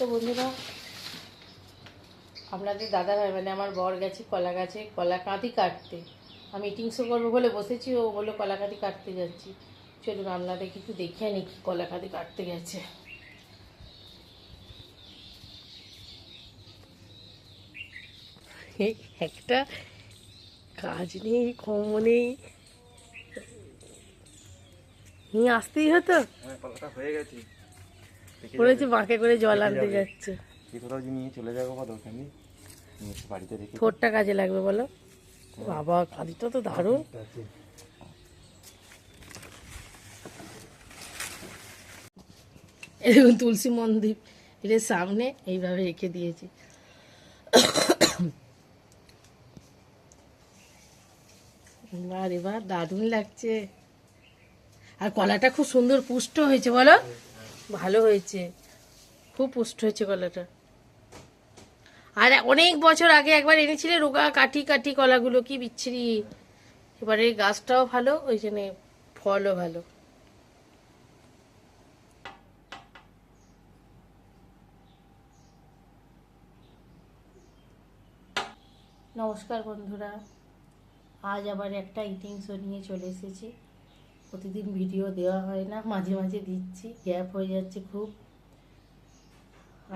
তো বন্ধুরা আপনাদের দাদা ভাই মানে আমার বর গেছে কলা গাছে কলা কাঁদি কাটতে। আমি মিটিংসও করব বলে বসেছি ও বলল কলা কাঁদি কাটতে যাচ্ছি। চলুন আপনাদের কিন্তু দেখে আনি কি কলা কাঁদি কাটতে গেছে। এই একটা কাজ নেই কম নেই। নিয়ে আসতেই হতো? হ্যাঁ হয়ে গেছে। বলেছে বাঁকে করে জল আনতে যাচ্ছে। কোথাও নিয়ে চলে যাব বা দরকার নেই বাড়িতে রেখে ঠোঁটটা কাজে লাগবে বলো? বাবা কাঁদিটা তো দারুণ। দেখুন তুলসী মন্দির এর সামনে এইভাবে রেখে দিয়েছি। এবার এবার দারুণ লাগছে। আর কলাটা খুব সুন্দর পুষ্ট হয়েছে বলো? ভালো হয়েছে। খুব পুষ্ট হয়েছে কলাটা আর অনেক বছর আগে একবার এনেছিলে রোগা কাটি কাটি কলাগুলো, কি বিচ্ছিরি। এবারে গাছটাও ভালো, ওই জন্য ফলও ভালো। নমস্কার বন্ধুরা, আজ আবার একটা ইটিং শো নিয়ে চলে এসেছি। প্রতিদিন ভিডিও দেওয়া হয় না, মাঝে মাঝে দিচ্ছি গ্যাপ হয়ে যাচ্ছে খুব।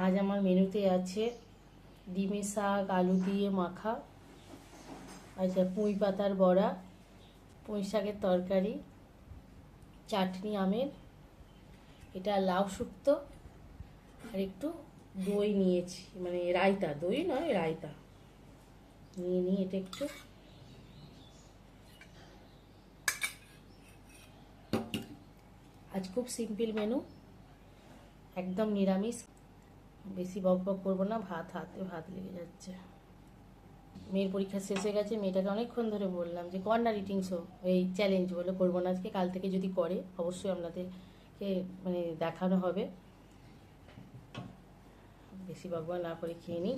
আজ আমার মেনুতে আছে ডিমের শাক, আলু দিয়ে মাখা আচ্ছা পুঁই পাতার বড়া, পুঁই শাকের তরকারি, চাটনি আমের, এটা লাউ শুক্তো আর একটু দই নিয়েছি মানে রায়তা, দই নয়, রায়তা। নিয়ে নিয়ে এটা একটু। আজ খুব সিম্পল মেনু। একদম নিরামিষ। বেশি বক বক করব না, ভাত হাতে ভাত লেগে যাচ্ছে। মেয়ের পরীক্ষা শেষ হয়ে গেছে, মেয়েটাকে অনেকক্ষণ ধরে বললাম যে, কর্নার ইটিং শো এই চ্যালেঞ্জ বলে করব না আজকে, কাল থেকে যদি করে, অবশ্যই আপনাদেরকে মানে দেখানো হবে। বেশি বকবক না করে খেয়ে নিই।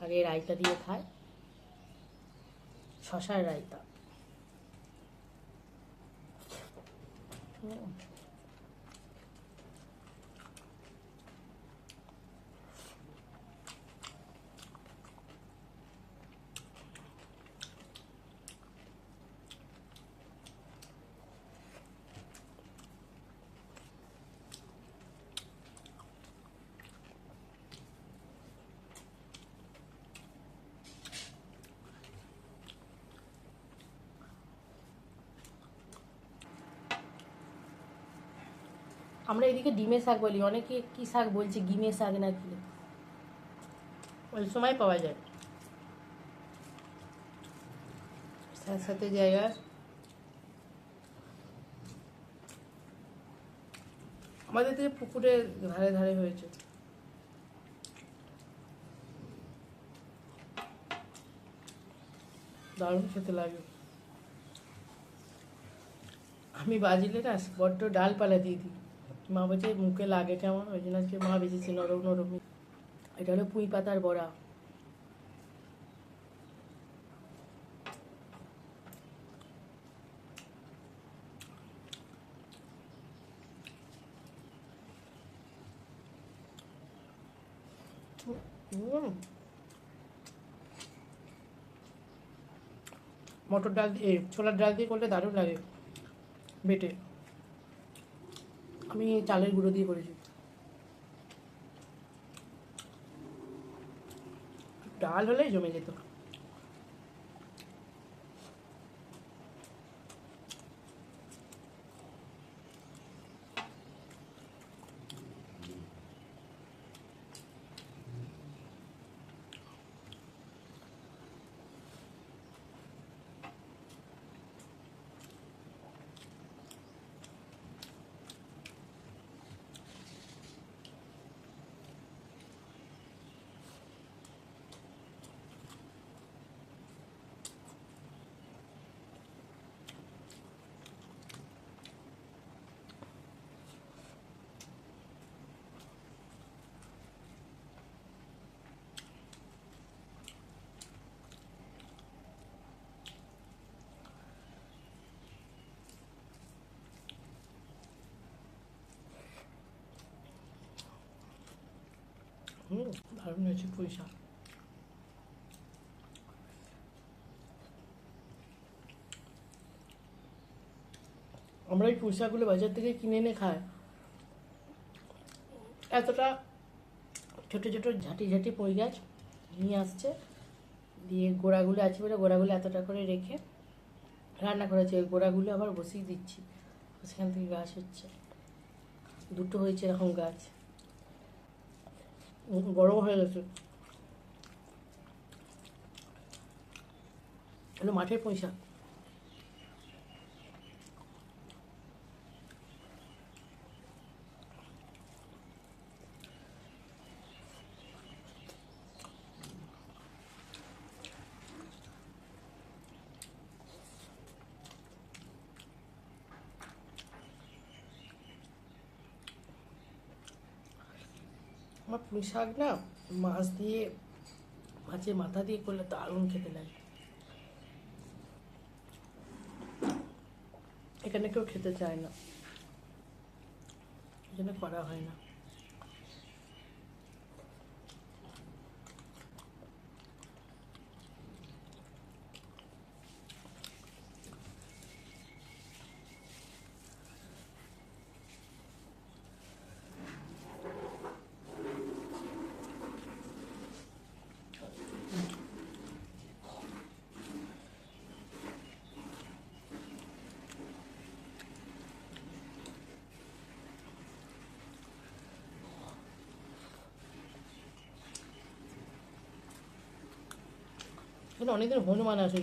আগে রায়তা দিয়ে খায় শশার রায়তা। Não. আমরা এদিকে ডিমের শাক বলি, অনেকে কি শাক বলছে গিমের শাক নাকি ওই সময় পাওয়া যায়। সাথে সাথে জায়গা। আমাদের দিকে পুকুরের ধারে ধারে হয়েছে। দারুণ খেতে লাগে। আমি বাজিলে না, বড্ড ডালপালা দিয়ে দিই। মা বলছে, মুখে লাগে কেমন? ওই জন্য আজকে মা বেঁচেছে নরম নরম। এটা হলো পুঁই পাতার বড়া। মটর ডাল দিয়ে, ছোলার ডাল দিয়ে করলে দারুণ লাগে, বেটে। আমি চালের গুঁড়ো দিয়ে করেছি। ডাল হলেই জমে যেত। হয়েছে পুঁই শাক আমরা এই পুঁই শাকগুলো বাজার থেকে কিনে এনে খাই? এতটা ছোট ছোট ঝাঁটি ঝাঁটি পুঁই গাছ নিয়ে আসছে। দিয়ে গোড়াগুলো আছে বলে গোড়াগুলো এতটা করে রেখে রান্না করেছে ওই গোড়াগুলো আবার বসিয়ে দিচ্ছি। সেখান থেকে গাছ হচ্ছে। দুটো হয়েছে এরকম গাছ। বড় হয়ে গেছে। হলো মাঠের পয়সা। আমার পুঁই শাক না মাছ দিয়ে, মাছের মাথা দিয়ে করলে দারুণ খেতে লাগে। এখানে কেউ খেতে চায় না। জন্য করা হয় না। অনেকদিন হনুমান আসে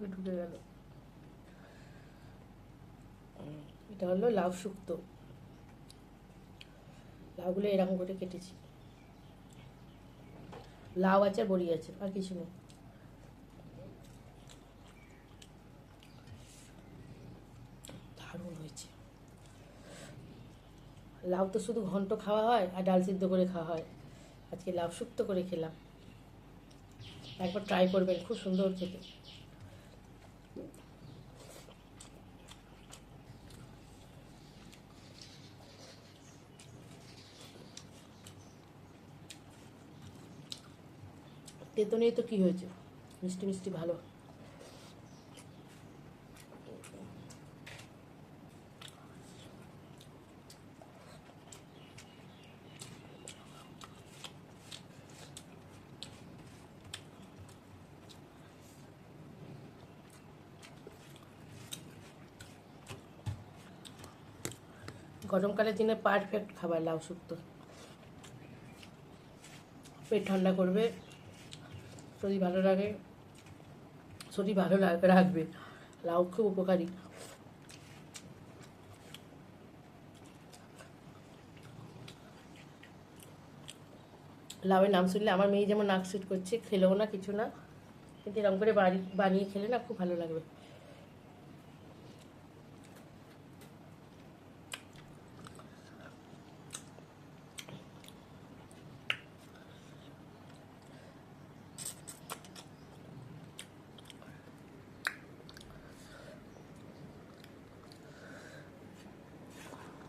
চোখে ঢুকে গেল। এটা হলো লাউ শুক্তো। লাউগুলো এরকম করে কেটেছি। লাউ আছে বড়ি আছে, আর কিছু নেই। দারুণ হয়েছে। লাউ তো শুধু ঘন্ট খাওয়া হয় আর ডাল সিদ্ধ করে খাওয়া হয়। আজকে লাউ শুক্তো করে খেলাম। একবার ট্রাই করবেন, খুব সুন্দর খেতে। তেতো নেই তো কি হয়েছে? মিষ্টি মিষ্টি ভালো। গরমকালের দিনে পারফেক্ট খাবার, লাউ শুক্তো। পেট ঠান্ডা করবে। শরীর ভালো লাগে শরীর ভালো রাখবে, লাউ খুব উপকারী। লাউয়ের নাম শুনলে আমার মেয়ে যেমন নাক সুট করছে, খেলেও না কিছু না, কিন্তু এরকম করে বাড়ি, বানিয়ে খেলে না খুব ভালো লাগবে।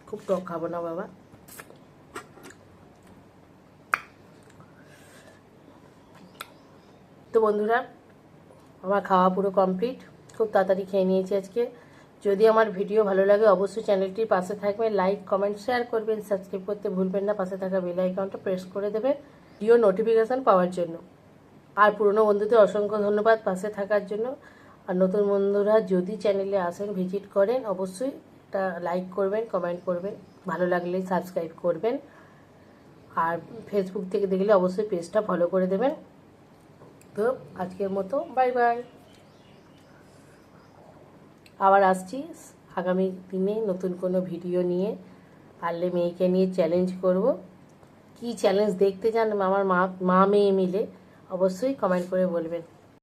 খুব টক খাব না বাবা। তো বন্ধুরা, আমার খাওয়া পুরো কমপ্লিট খুব তাড়াতাড়ি খেয়ে নিয়েছি আজকে। যদি আমার ভিডিও ভালো লাগে, অবশ্যই চ্যানেলটির পাশে থাকবেন লাইক কমেন্ট শেয়ার করবেন। সাবস্ক্রাইব করতে ভুলবেন না। পাশে থাকা বেল আইকনটা প্রেস করে দেবেন। ভিডিও নোটিফিকেশান পাওয়ার জন্য। আর পুরনো বন্ধুদের অসংখ্য ধন্যবাদ পাশে থাকার জন্য। আর নতুন বন্ধুরা যদি চ্যানেলে আসেন ভিজিট করেন, অবশ্যই একটা লাইক করবেন কমেন্ট করবেন, ভালো লাগলে সাবস্ক্রাইব করবেন। আর ফেসবুক থেকে দেখলে অবশ্যই পেজটা ফলো করে দেবেন। তো আজকের মতো বাই বাই আবার আসছি আগামী দিনে নতুন কোনো ভিডিও নিয়ে। পারলে মেয়েকে নিয়ে চ্যালেঞ্জ করব। কি চ্যালেঞ্জ দেখতে চান আমার মা মা মেয়ে মিলে অবশ্যই কমেন্ট করে বলবেন।